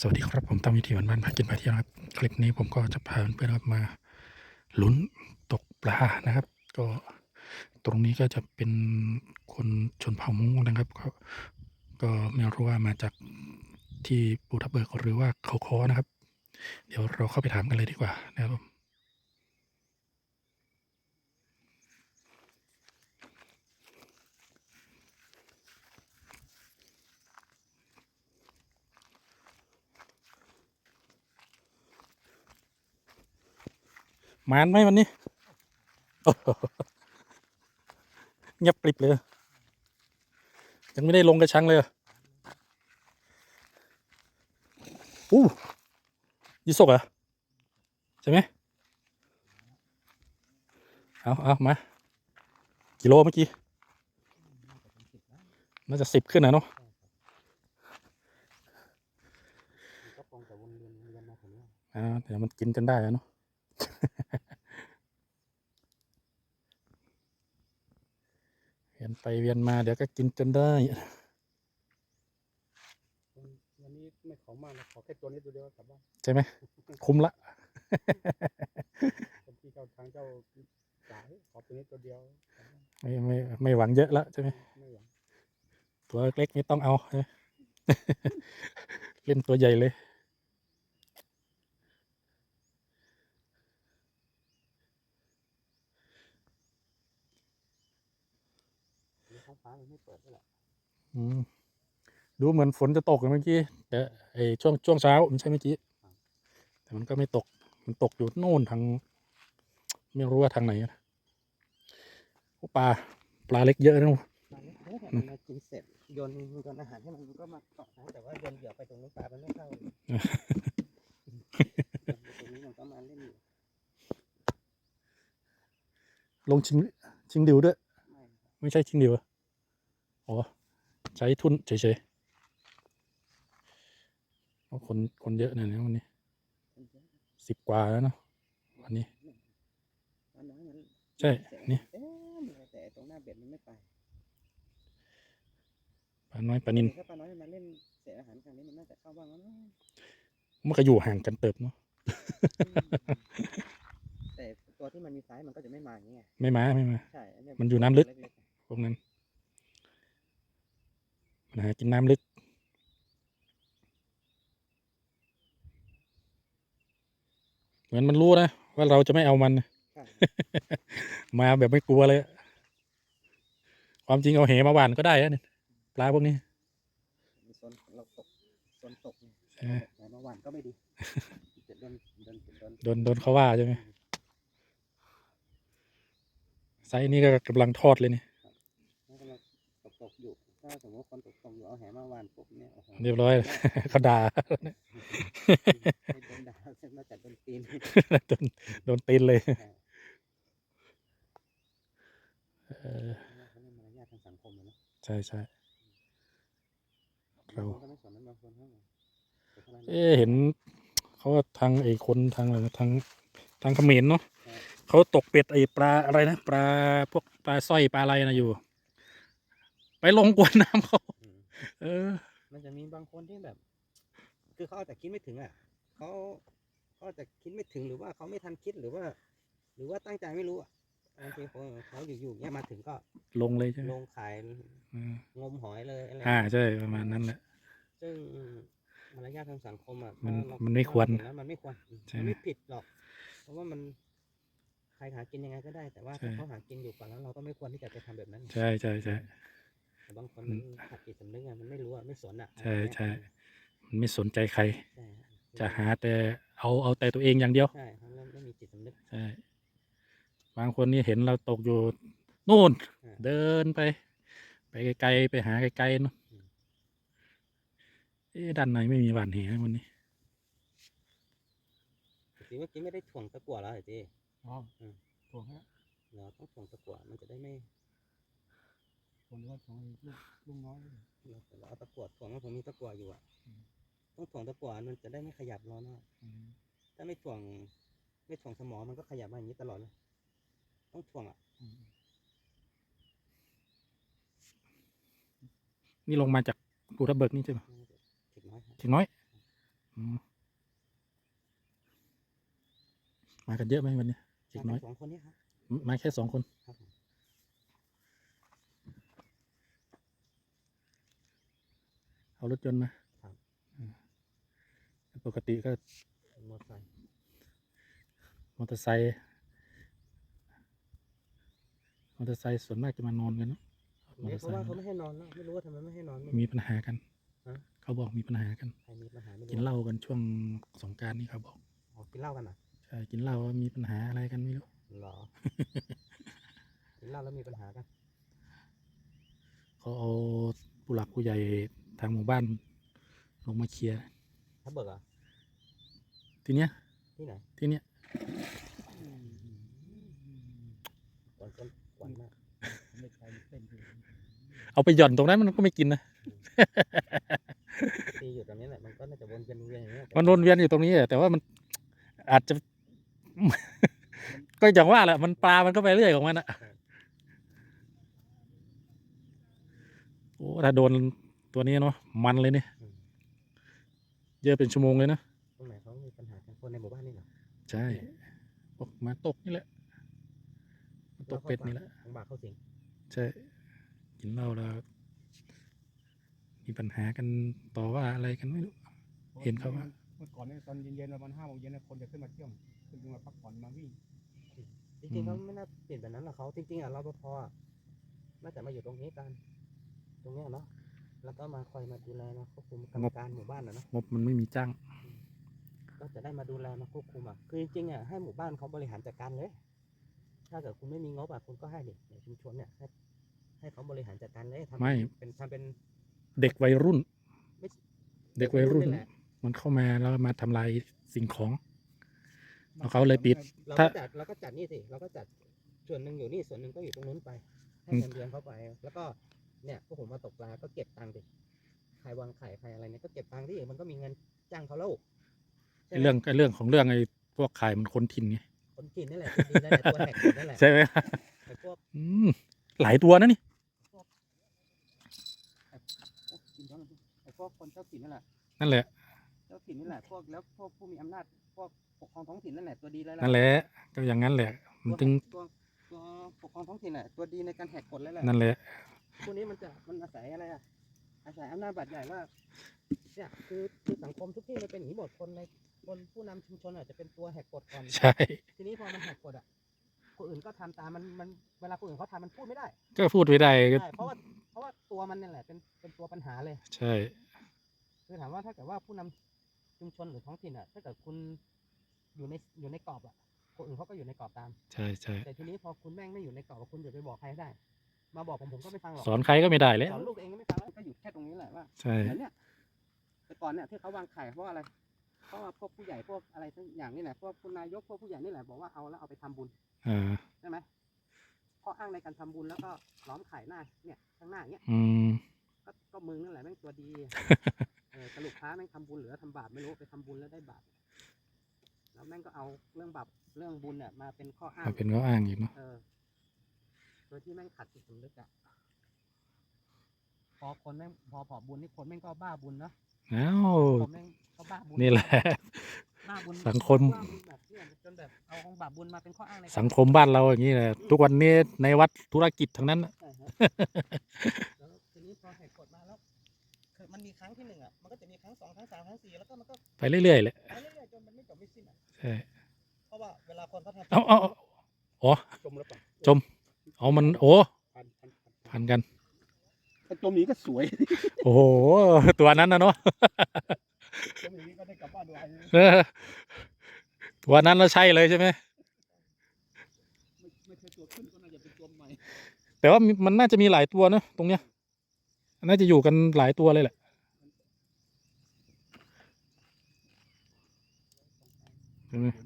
สวัสดีครับผมตั้มวิธีวันบ้านพากินพาเที่ยวนะครับ คลิปนี้ผมก็จะพาเพื่อนๆครับมาลุ้นตกปลานะครับ ก็ตรงนี้ก็จะเป็นคนชนเผ่าม้งนะครับก็ก็ไม่รู้ว่ามาจากที่ปูทับเบิกหรือว่าเขาคอนะครับ เดี๋ยวเราเข้าไปถามกันเลยดีกว่านะครับ ผมานไหมวันนี้เงียบกริบเลย ยังไม่ได้ลงกระชังเลยอู้ยี่สกเหรอใช่ไหมเอาเอามา กิโลเมื่อกี้ น่าจะสิบขึ้นนะเนาะเวียนวนเวียนมาถึงเนี่ยอ่าเดี๋ยวมันกินกันได้อะเนาะ เวียนไปเวียนมาเดี๋ยวก็กินจนได้ วันนี้ไม่ขอมากนะขอแค่ตัวนี้ตัวเดียวกลับบ้านใช่ไหมคุ้มละ คนที่เจ้าทางเจ้าจ่ายขอตัวนี้ตัวเดียวกลับบ้านไม่ไม่ไม่หวังเยอะละใช่ไหมไม่หวังตัวเล็กๆไม่ต้องเอาใช่ไหม เล่นตัวใหญ่เลย หรือท้อง ฟ้ามันไม่เปิดด้วยแหละอืมดูเหมือนฝนจะตกเมื่อกี้แต่ไอช่วงช่วงเช้าไม่ใช่เมื่อกี้แต่มันก็ไม่ตก มันตกอยู่โน่นทาง ไม่รู้ว่าทางไหนนะโอ้ปลาปลาเล็กเยอะนะปลาเล็กๆอะมันมากินเสร็จโยนโยนอาหารให้มันมันก็มาเกาะนะแต่ว่าโยนเหยื่อไปตรงนู้นปลามันไม่เข้าโยนไปตรงนี้มันก็มาเล่นอยู่ลงชิงชิงดิวด้วย ไม่ครับไม่ใช่ชิงดิวเหร ออ๋อ ใช้ทุนเฉยๆเพราะคนคนเยอะหน่อยนะวันนี้มันเยอะสิบกว่าแล้วเนาะวันนี้ปลาน้อยมันใช่เสร็จนี่เต็มเลยแต่ตรงหน้าเบ็ดมันไม่ไปปลาน้อยปลานินถ้าปลาน้อยมันมาเล่นเศษอาหารครั้งนี้มันน่าจะเข้าบ้างแล้วนะมันก็อยู่ห่างกันเติบเนาะแต่ตัวที่มันมีไซส์มันก็จะไม่มาอย่างเงี้ยไม่มาไม่มาใช่อันเนี้มันอยู่น้ำลึกเๆพวกนั้นมั นหากินน้ำลึก เหมือนมันรู้นะ ว่าเราจะไม่เอามันนะใช่มาแบบไม่กลัวเลยอะความจริงเอาเหมาหวานก็ได้อะเนี่ยปลาพวกนี้มีโซนเราตกโซนตกเนี่ยใช่ไหมแต่เมื่อวานก็ไม่ดีจะโดนโดนโดนโดนโดนเขาว่าใช่ไหมไซส์นี้ก็กำลังทอดเลยนี่ แล้วก็เราตกตกอยู่ ถ้าสมมติคนตกตกอยู่เอาแหมาหวานปุ๊บเนี่ยโอ้โหเรียบร้อย เขาด่าไม่โดนด่าเส้นมาจากโดนตีนโดนโดนตีนเลยเออเขาเรียกมารยาททางสังคมอะเนาะใช่ใช่เราบางคนก็ไม่สนนั้นบางคนเขาแต่ถ้าเราเอ๊ะเห็นเขาว่าทางไอ้คนทางอะไรนะทางทางเขมรเนาะเขาตกเป็ดไอ้ปลาอะไรนะปลาพวกปลาสร้อยปลาอะไรนะอยู่ไป ลงกวนน้ำเขาอืมเออ มันจะมีบางคนที่แบบ คือเขาอาจจะคิดไม่ถึงอะเขาเขาอาจจะคิดไม่ถึงหรือว่าเขาไม่ทันคิดหรือว่า หรือว่าตั้งใจไม่รู้อะบางทีเขาเขาอยู่ๆเนี่ยมาถึงก็ลงเลยใช่ไหมลงขายอืมงมหอยเลยอะไรอ่าใช่ประมาณนั้นแหละ ซึ่งมารยาททางสังคมอะมันถ้าเามันไม่ควรถ้าเาเห็นแล้วมันไม่ควรอืมใช่มันไหมไม่ผิดหรอก เพราะว่ามันใครหากินยังไงก็ได้แต่ว่าใช่ ถ้าเขาหากินอยู่ก่อนแล้วเราก็ไม่ควรที่จะไปทำแบบนั้น ใช่ใช่ใช่แต่ บางคนมันขาดจิตสำนึกอะมันไม่รู้อะไม่สนอะใช่ใช่มันไม่สนใจใครใช่จะหาแต่เอาเอาแต่ตัวเองอย่างเดียวใช่เขาเริ่มไม่มีจิตสำนึกใช่บางคนนี่เห็นเราตกอยู่นู่นอ่าเดินไป ไปไกลๆไปหาไกลๆเนาะอืมเอ๊ะด้านในไม่มีหวานแหวันนี้จริงๆเมื่อกี้ไม่ได้ถ่วงตะกั่วแล้วเหรอเจ๊อ๋ออืมถูกฮะเราต้องถ่วงตะกั่วมันจะได้ไม่ ผมว่าของลูกลูกน้อยเราแต่เราเอาตะกั่วถ่วงแล้วผมมีตะกั่วอยู่อะอืมต้องถ่วงตะกั่วมันจะได้ไม่ขยับร้อนมากถ้าไม่ถ่วง ไม่ถ่วงสมอมันก็ขยับมาอย่างนี้ตลอดเลยต้องถ่วงอะนี่ลงมาจากภูทับเบิกนี่ใช่ไหมน่าจะถิดน้อยครับถึงน้อยอืมมากันเยอะไหมวันนี้เด็กน้อยมาสองคนนี้ครับมาแค่สองคนครับผม เอา รถยนต์มาครับอืมปกติก็เป็นมอเตอร์ไซค์มอเตอร์ไซค์มอเตอร์ไซค์ส่วนมากจะมานอนกันเนอะมอเตอร์เพไซราะว่าค์เขาไม่ให้นอนแล้วไม่รู้ว่าทำไมไม่ให้นอนไม่ มีปัญหากันฮะ เขาบอกมีปัญหากัน ใครมีปัญหาไม่รู้กินเหล้ากันช่วงสงกรารนี่เขาบอกอ๋อกินเหล้ากันอะใช่กินเหล้ามีปัญหาอะไรกันไม่รู้เหรอ กินเหล้าแล้วมีปัญหากันเขาเอาผู้หลักผู้ใหญ่ ทางหมู่บ้านลงมาเคลียร์ถ้าเบิกอะทีเนี้ยที่ไหนทีเนี้ยก่อนก่อนก่อนมากไม่ใช่เต้นอยู่เอาไปหย่อนตรงนั้นมันก็ไม่กินนะตีอยู่ตรงนี้แหละมันก็น่าจะวนเวียนวนเวียนอย่างนี้ยมันวนเวียนอยู่ตรงนี้อะแต่ว่ามันอาจจะ ก็อย่างว่าแหละมันปลามันก็ไปเรื่อยของมันอะโอ้ถ้าโดน ตัวนี้เนาะมันเลยเนี่ยอืมเยอะเป็นชั่วโมงเลยนะตรงไหนเขามีปัญหากันคนในหมู่บ้านนี่เหรอใช่พวกมาตกนี่แหละมาตกเป็ดนี่แหละของบาทเข้าสิงใช่กินเหล้าแล้ว มีปัญหากันต่อว่าอะไรกันไม่รู้เห็นเขาว่าเมื่อก่อนเนี่ยตอนเย็นๆประมาณห้าโมงเย็นเนี่ยคนจะขึ้นมาเที่ยวขึ้นมาพักผ่อนมาวิ่งจริงๆเขาไม่น่าเปลี่ยนแบบนั้นหรอกเขาจริงๆอะรปภอะน่าจะมาอยู่ตรงนี้กัน ตรงเนี้ยเนาะ แล้วก็มาคอยมาดูแลมาควบคุมกรรมการหมู่บ้านนะเนาะงบมันไม่มีจ้าง ก็จะได้มาดูแลมาควบคุมอะคือจริงๆอะให้หมู่บ้านเขาบริหารจัดการเลย ถ้าเกิดคุณไม่มีงบอะคุณก็ให้เด็กในชุมชนเนี่ยให้ให้เขาบริหารจัดการเลยทำไม่ เป็นทำเป็นเด็กวัยรุ่น ไม่เด็กวัยรุ่นนี่แหละมันเข้ามาแล้วมาทำลายสิ่งของ แล้วเขาเลยปิด เราถ้าก็จัดเราก็จัดนี่สิเราก็จัดส่วนหนึ่งอยู่นี่ส่วนหนึ่งก็อยู่ตรงนู้นไปให้อืมเงินเดือนเขาไป แล้วก็ เนี่ยพวกผมมาตกปลาก็เก็บตังค์ดิใครวางไข่ใครอะไรเนี่ยก็เก็บตังค์ที่มันก็มีเงินจ้างเขาแล้วใช่ไอ้ไหมเรื่องไอ้เรื่องของเรื่องไอ้พวกขายมันคนถิ่นไงคนกินนี่แหละคนดีนั่นแหละตัวแหกคนนั่นแหละใช่ไหมแต่พวกอืมหลายตัวนะนี่พวกกินเขาไอ้พวกคนเจ้าถิ่นนั่นแหละนั่นแหละเจ้าถิ่นนี่แหละพวกแล้วพวกผู้มีอำนาจพวกปกครองท้องถิ่นนั่นแหละตัวดีเลยแหละนั่นแหละก็อย่างนั้นแหละมันถึงตัวตัวปกครองท้องถิ่นแหละตัวดีในการแหกกฎเลยแหละนั่นแหละ พวกนี้มันจะมันอาศัยอะไรอะ อาศัยอำนาจบาดใหญ่ว่าเนี่ยคือคือสังคมทุกที่มันเป็นอย่างนี้หมดคนในคนผู้นำชุมชนอาจจะเป็นตัวแหกกฎก่อน ใช่ ทีนี้พอมันแหกกฎอะคนอื่นก็ทำตามมันมันเวลาคนอื่นเขาทำมันพูดไม่ได้ก็พูดไม่ได้ก็ใช่เพราะว่าเพราะว่าตัวมันนี่แหละเป็นเป็นตัวปัญหาเลย ใช่ คือถามว่าถ้าเกิดว่าผู้นำชุมชนหรือท้องถิ่นอะ ถ้าเกิดคุณอยู่ในอยู่ในกรอบอะคนอื่นเขาก็อยู่ในกรอบตาม ใช่ใช่แต่ทีนี้พอคุณแม่งไม่อยู่ในกรอบอะคุณจะไปบอกใครได้ มาบอกผมผมก็ไม่ฟังหรอกสอนใครก็ไม่ได้แล้วสอนลูกเองก็ไม่ฟังแล้วก็หยุดแค่ตรงนี้แหละว่าใช่เหมือนเนี่ยแต่ก่อนเนี่ยที่เขาวางไข่เพราะอะไรเพราะว่าพวกผู้ใหญ่พวกอะไรทั้งอย่างนี่แหละพวกคุณนายกพวกผู้ใหญ่นี่แหละบอกว่าเอาแล้วเอาไปทำบุญอ่าใช่ไหมข้ออ้างในการทำบุญแล้วก็ล้อมไข่หน้าเนี่ยข้างหน้าอย่างเงี้ยอืมก็ก็มึงนั่นแหละแม่งตัวดีเออสรุปพระแม่งทำบุญหรือว่าทำบาปไม่รู้ไปทำบุญแล้วได้บาปแล้วแม่งก็เอาเรื่องบาปเรื่องบุญเนี่ยมาเป็นข้ออ้างมาเป็นข้ออ้างอีกเนาะเออ โดยที่แม่งขัดจิตสำนึกอะพอคนแม่งพอผอบุญนี่คนแม่งก็บ้าบุญเนาะอ้าวคนแม่งก็บ้าบุญนี่แหละ บ้าบุญสังคม บ้าบุญแบบเนี่ยจนแบบเอาของบาปบุญมาเป็นข้ออ้างในการสังคมบ้านเราอย่างนี้แหละทุกวันนี้ในวัดธุรกิจทั้งนั้นน่ะใช่ฮะแล้วทีนี้พอแหกกฎมาแล้วคือมันมีครั้งที่หนึ่งอะมันก็จะมีครั้งสองครั้งสามครั้งสี่แล้วก็มันก็ไปเรื่อยๆแหละไปเรื่อยๆจนมันไม่จบไม่สิ้นอะใช่เพราะว่าเวลาคนเขาทำเอาเอาเอาอ๋อ จมแล้วป่ะจม เอามันโอ้พันพันพันพันกันถ้าจมอย่างนี้ก็สวยโอ้โหตัวนั้นนะเนาะจมอย่างนี้ก็ได้กลับบ้านด้วยเออตัวนั้นเราใช่เลยใช่ไหมไม่ไม่ใช่ตัวขึ้นก็น่าจะเป็นตัวใหม่แต่ว่ามีมันน่าจะมีหลายตัวนะตรงเนี้ยน่าจะอยู่กันหลายตัวเลยแหละใช่ไหมเดี๋ยวนี้โหล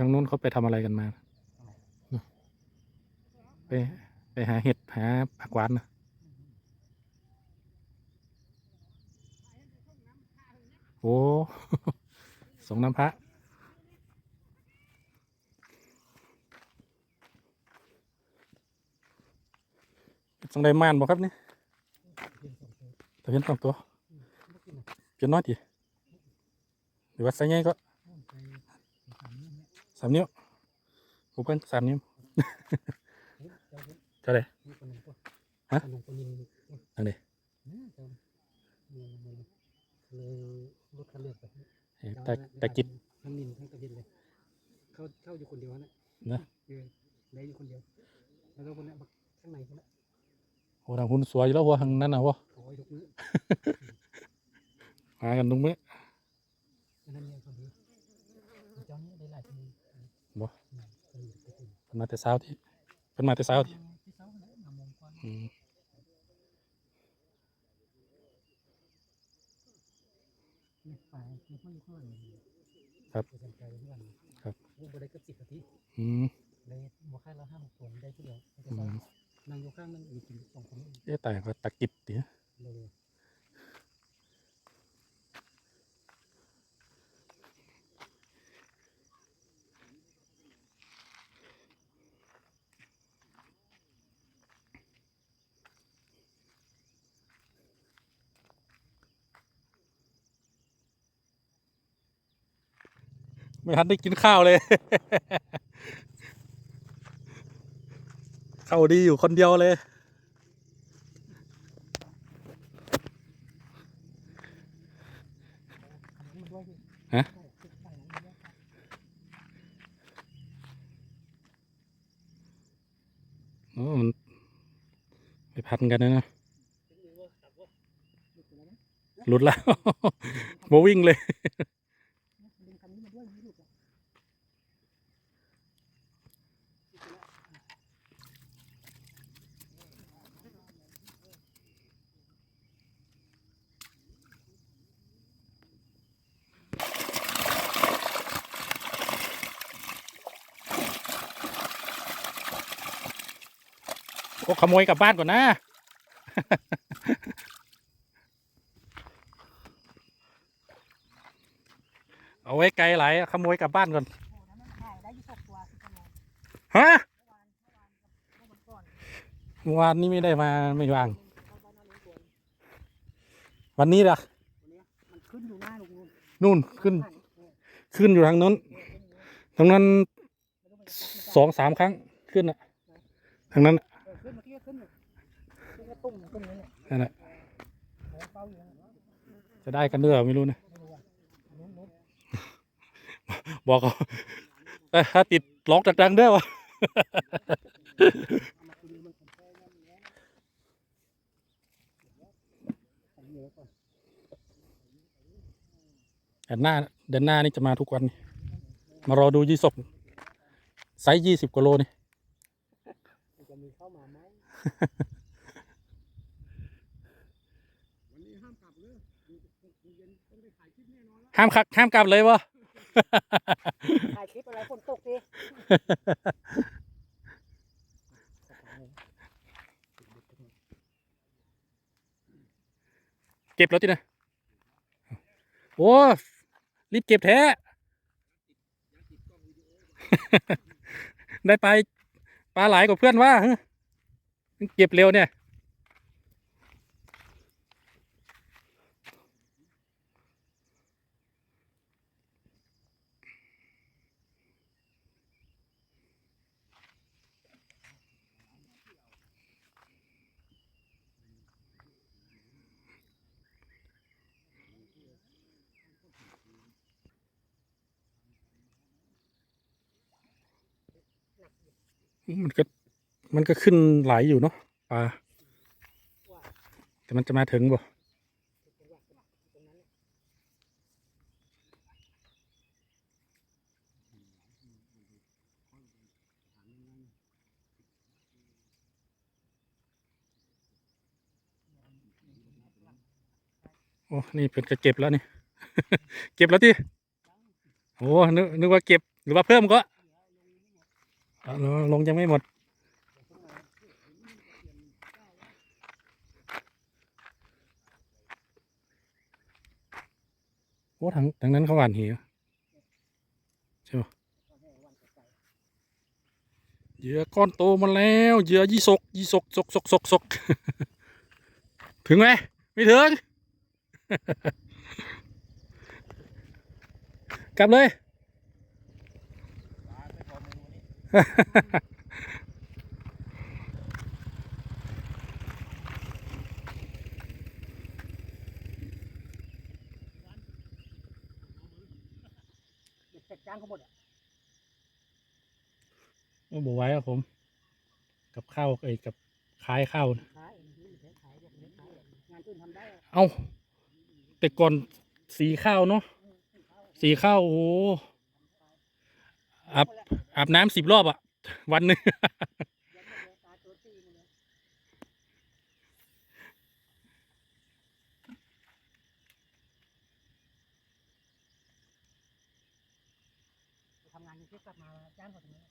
ทางนู้นเขาไปทำอะไรกันมา ไปไปหาเห็ดหาผักหวานนะโอ้สงน้ำพระสังได้ม่านบ่ครับนี่ตะเพียนสองตัวเพียนน้อยดีหรือว่าใซส์ใหญ่ก็ สามนิ้วผมเป็นสามนิ้วเท่าไหร่ฮะลงตัวนี้อันนี้เลยรถคันเลือกไปเอ้ยแต่แต่กิบทั้งนินทั้งตะเพียนเลย เข้าเข้าอยู่คนเดียวนะนะเออได้อยู่คนเดียว แล้วก็คนนี้ข้างในคนนี้โอ้ทางหุ้นสวยอยู่แล้วหัวทางนั้นนะวะขอให้ทุกมื้อมากันตรงนี้อันนั้นเนี่ยคนนี้เจ้านี้ได้หลายคน บ่ อืมเคยอยู่กับคน เพิ่นมาแต่เช้าที่เพิ่นมาแต่เช้าที่ที่เช้าแล้วมามองก่อนอืมนี่ไปนี่พ่ออยู่ข้างหลังนี่ครับไปสังเกตข้างหลังครับโอ้บ่ได้เกือบสิบนาทีอืมได้บ่ค่าละห้าหกคนได้ผู้เดียวไม่อืใช่มนั่งอยู่ข้างนั้นอยู่กินสองคนนี่เอ๊ะแต่ก็ตะกิบดิเลย ไม่ทันได้กินข้าวเลย เข้าดีอยู่คนเดียวเลย ฮะ โอ้มันไปพันกันนะนะหลุดแล้วโมวิ่งเลย ดึงคันนี้มาด้วยไม่หลุดหรอก ก็ขโมยกลับบ้านก่อนนะเอาไว้ไกลไหลขโมยกลับบ้านก่อนฮะวานนี้ไม่ได้มาไม่วาง วันนี้ล่ะนู่นขึ้น ขึ้นอยู่ทางนั้นทางนั้นสองสามครั้งขึ้นอะทางนั้น ขึ้นเมื่อกี้ขึ้นขึ้นกระตุ่มขึ้นนี่นั่นแหละจะได้กันด้วยเหรอไม่รู้นี่บอกเขาถ้าติดล็อกดังๆเด้วะเอามาคืนนี้มันคนแค่หละเหลือก่อนเดือนหน้าเดือนหน้านี่จะมาทุกวัน มารอดูยี่สกไซส์ยี่สิบกว่าโลนี่ มันจะมีเข้ามาไหมวันนี้ห้ามกลับเลยคุณเย็นต้องได้ถ่ายคลิปแน่นอนแล้วห้ามคักห้ามกลับเลยวะ ถ่ายคลิปอะไรฝนตกดิเก็บแล้วจีนะ โอ้รีบเก็บแท้ ได้ไปลา ปลาหลายกว่าเพื่อนว่าฮะเก็บเร็วเนี่ย มันก็มันก็ขึ้นไหลยอยู่เนาะปลาแต่มันจะมาถึงบ่โอ้ นี่เพิ่นก็เก็บแล้วนี่ เก็บแล้วที่โอ้นึกนึกว่าเก็บหรือว่าเพิ่มก็ ลงลงยังไม่หมด โอ้ทางทางนั้นเขาหวานเหวใช่ปะเหยื่อก้อนโตมาแล้วเหยื่อยี่สกยี่สกสกสกสกสกถึงไหมไม่ถึง กลับเลย เด็กเสร็ จ้างเขาหมดอะโอ้บอกไว้ครับผม กับข้าวไอ้กับคล้ายข้าวนะขายขายงานอื่นทำได้เอาแต่ก่อนสีข้าวเนาะสีข้าวโอ้ อาบอาบน้ำสิบรอบอะ วันหนึ่งยังไม่เลยตาตัวตีมาเลยทำงานอยู่ที่กลับมาจ้างเขาตรงนี้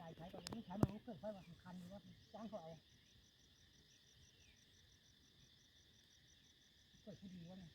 ยายใช้ตอนนี้ใช้มาเพื่อนอยว่าสำคัญว่าจ้างเขาเอาเกิดที่ดีวะเนี่ย